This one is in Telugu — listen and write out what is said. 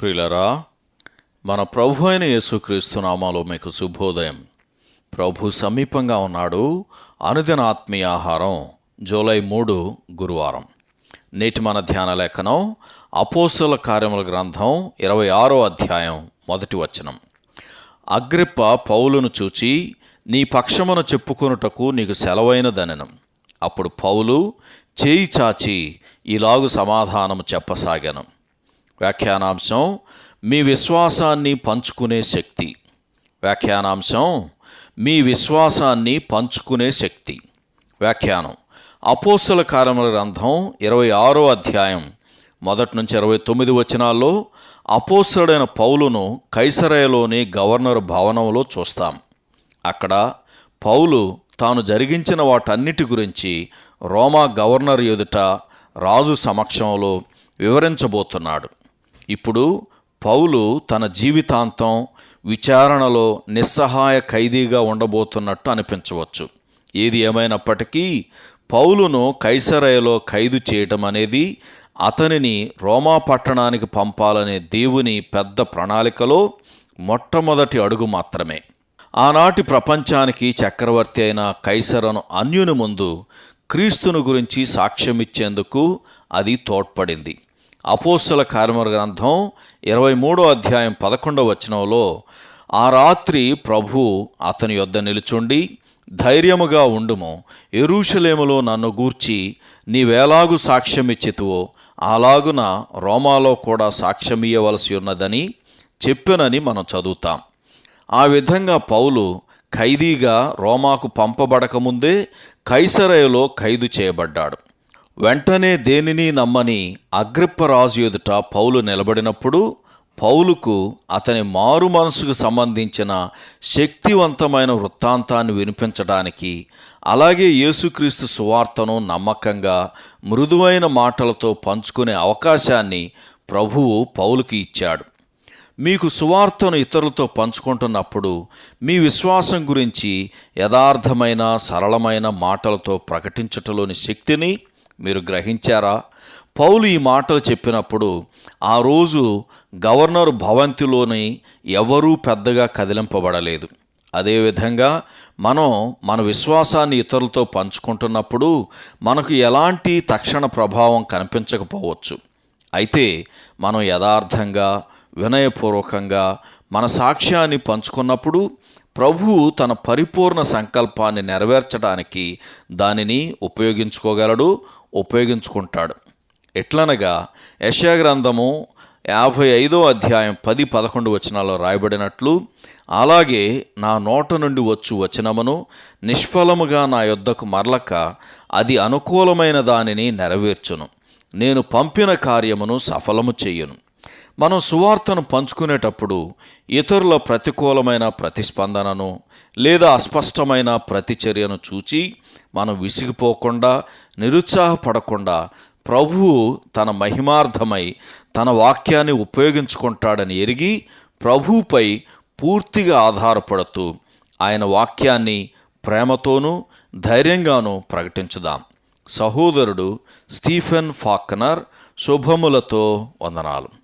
ప్రియులరా మన ప్రభు అయిన యేసుక్రీస్తు నామాలో మీకు శుభోదయం. ప్రభు సమీపంగా ఉన్నాడు అనుదిన ఆత్మీయ ఆహారం జూలై మూడు గురువారం. నేటి మన ధ్యాన లేఖనం అపోస్తుల కార్యముల గ్రంథం ఇరవై ఆరో అధ్యాయం మొదటి వచనం. అగ్రిప్ప పౌలును చూచి నీ పక్షమును చెప్పుకొనుటకు నీకు సెలవైన దననం అప్పుడు పౌలు చేయి చాచి ఇలాగు సమాధానము చెప్పసాగాను. వ్యాఖ్యానాంశం మీ విశ్వాసాన్ని పంచుకునే శక్తి. వ్యాఖ్యానాంశం మీ విశ్వాసాన్ని పంచుకునే శక్తి. వ్యాఖ్యానం. అపోస్తల కారముల గ్రంథం ఇరవై ఆరో అధ్యాయం మొదటి నుంచి ఇరవై తొమ్మిది వచనాల్లో అపోస్తుడైన పౌలును కైసరయలోని గవర్నర్ భవనంలో చూస్తాం. అక్కడ పౌలు తాను జరిగించిన వాటన్నిటి గురించి రోమా గవర్నర్ ఎదుట రాజు సమక్షంలో వివరించబోతున్నాడు. ఇప్పుడు పౌలు తన జీవితాంతం విచారణలో నిస్సహాయ ఖైదీగా ఉండబోతున్నట్టు అనిపించవచ్చు. ఏది ఏమైనప్పటికీ పౌలును కైసరయలో ఖైదు చేయటం అనేది అతనిని రోమా పట్టణానికి పంపాలనే దేవుని పెద్ద ప్రణాళికలో మొట్టమొదటి అడుగు మాత్రమే. ఆనాటి ప్రపంచానికి చక్రవర్తి అయిన కైసరను అన్యుని ముందు క్రీస్తును గురించి సాక్ష్యమిచ్చేందుకు అది తోడ్పడింది. అపోస్తుల కార్యముల గ్రంథం ఇరవై మూడో అధ్యాయం పదకొండవ వచనంలో ఆ రాత్రి ప్రభు అతని యొద్ద నిలుచుండి ధైర్యముగా ఉండుము. ఎరూషలేములో నన్ను గూర్చి నీవేలాగు సాక్ష్యమిచ్చితువో అలాగున రోమాలో కూడా సాక్ష్యమియ్యవలసి ఉన్నదని చెప్పినని మనం చదువుతాం. ఆ విధంగా పౌలు ఖైదీగా రోమాకు పంపబడకముందే కైసరయలో ఖైదు చేయబడ్డాడు. వెంటనే దేనిని నమ్మని అగ్రిప్పరాజు ఎదుట పౌలు నిలబడినప్పుడు పౌలుకు అతని మారు మనసుకు సంబంధించిన శక్తివంతమైన వృత్తాంతాన్ని వినిపించడానికి అలాగే యేసుక్రీస్తు సువార్తను నమ్మకంగా మృదువైన మాటలతో పంచుకునే అవకాశాన్ని ప్రభువు పౌలుకి ఇచ్చాడు. మీకు సువార్తను ఇతరులతో పంచుకుంటున్నప్పుడు మీ విశ్వాసం గురించి యథార్థమైన సరళమైన మాటలతో ప్రకటించటంలోని శక్తిని మీరు గ్రహించారా? పౌలు ఈ మాటలు చెప్పినప్పుడు ఆ రోజు గవర్నర్ భవంతిలోని ఎవరూ పెద్దగా కదిలింపబడలేదు. అదేవిధంగా మనం మన విశ్వాసాన్ని ఇతరులతో పంచుకుంటున్నప్పుడు మనకు ఎలాంటి తక్షణ ప్రభావం కనిపించకపోవచ్చు. అయితే మనం యథార్థంగా వినయపూర్వకంగా మన సాక్ష్యాన్ని పంచుకున్నప్పుడు ప్రభువు తన పరిపూర్ణ సంకల్పాన్ని నెరవేర్చడానికి దానిని ఉపయోగించుకోగలడు ఉపయోగించుకుంటాడు. ఎట్లనగా యశాగ్రంథము యాభై ఐదో అధ్యాయం పది పదకొండు వచనాల్లో రాయబడినట్లు అలాగే నా నోట నుండి వచ్చు వచనమును నిష్ఫలముగా నా యొద్దకు మరలక అది అనుకూలమైన దానిని నెరవేర్చును. నేను పంపిన కార్యమును సఫలము చెయ్యను మనం సువార్తను పంచుకునేటప్పుడు ఇతరుల ప్రతికూలమైన ప్రతిస్పందనను లేదా అస్పష్టమైన ప్రతిచర్యను చూచి మనం విసిగిపోకుండా నిరుత్సాహపడకుండా ప్రభువు తన మహిమార్థమై తన వాక్యాన్ని ఉపయోగించుకుంటాడని ఎరిగి ప్రభువుపై పూర్తిగా ఆధారపడుతూ ఆయన వాక్యాన్ని ప్రేమతోనూ ధైర్యంగానూ ప్రకటించుదాం. సహోదరుడు స్టీఫెన్ ఫాక్నర్ శుభములతో వందనాలు.